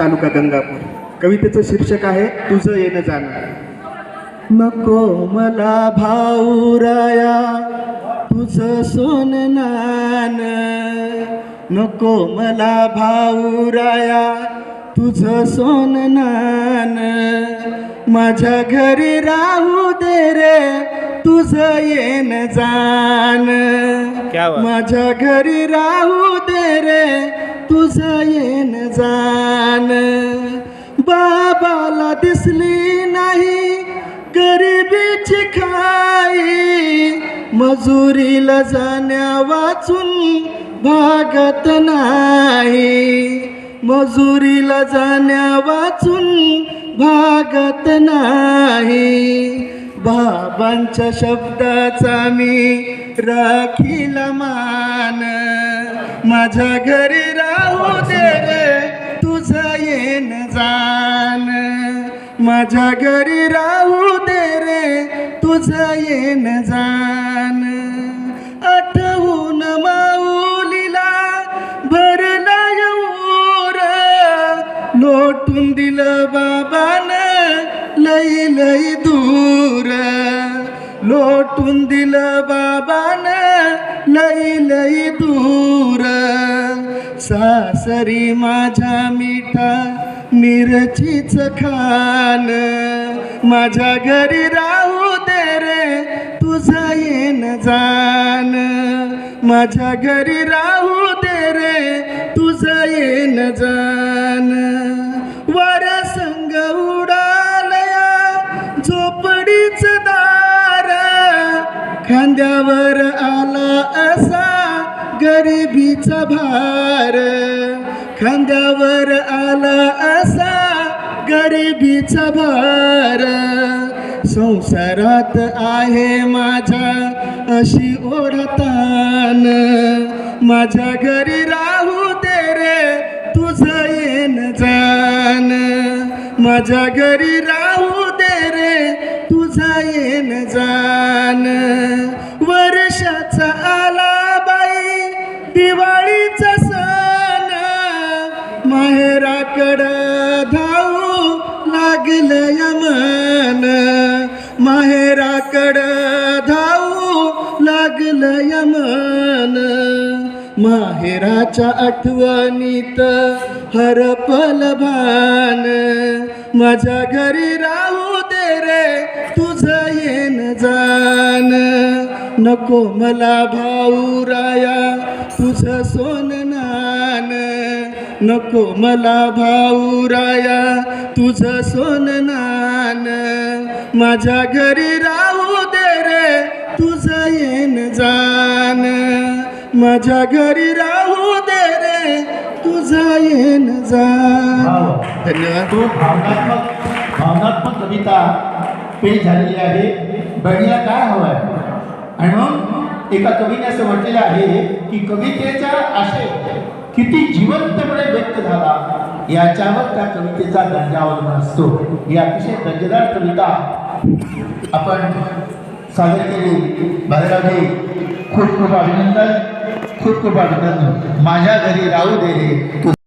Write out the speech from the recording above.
तालुका गंगापूर. कवितेचं शीर्षक आहे तुझं येणं जाणं नको मला भाऊराया तुझं सोन नान नको मला भाऊराया तुझं सोन नान माझ्या घरी राहू दे रे तुझं येण जाण. बात. माझ्या घरी राहू दे रे तुझं येन जाण. बाबाला दिसली नाही गरिबीची खाई. मजुरीला जाण्या वाचून भागत नाही. मजुरीला जाण्या वाचून भागत नाही. बाबांच्या शब्दाचा मी राखीला मान. माझ्या घरी दे रे तुझं येण जाण. माझ्या घरी राहू दे रे तुझं येन जाण. आठवून माऊलीला भरला येऊर. लोटून दिलं बाबान लई लई दूर. लोटून दिलं बाबान लई लई दूर. सासरी माझ्या मिठा मिरचीच खान माझ्या घरी राहू दे रे तुझा येन जाण. माझ्या घरी राहू दे रे तुझा येन जाण. वर संग उडालया झोपडीच दार. खांद्यावर आ गरिबीचा भार. खांद्यावर आला असा गरिबीचा भार. संसारात आहे माझ्या अशी ओढतान. माझ्या घरी राहू दे रे तुझं येण जान माझ्या घरी रा दिवाळीचा सण माहेराकडं धावू लागलं मन माहेराकडं धावू लागलं मन माहेराच्या आठवणीत हरपल भान. माझ्या घरी राहू नको मला भाऊराया तुझं सोन नान. नको मला भाऊराया तुझं सोन नान. माझ्या घरी राहू दे रे तुझं येण जाण. माझ्या घरी राहू दे रे तुझं येण जाण. धन्यवाद. भावनात्मक भावनात्मक कविता पेश झालेली आहे. बघीला काय हवं आहे आणि म्हणून एका कवीने असं म्हटलेलं आहे की कवितेचा आशय किती जिवंतपणे व्यक्त झाला याच्यावर त्या कवितेचा दर्जा अवलंबून असतो. ही अतिशय दर्जेदार कविता आपण सादर केली. बाळरावजी खूप खूप अभिनंदन खूप खूप अभिनंदन. माझ्या घरी राहू दे रे.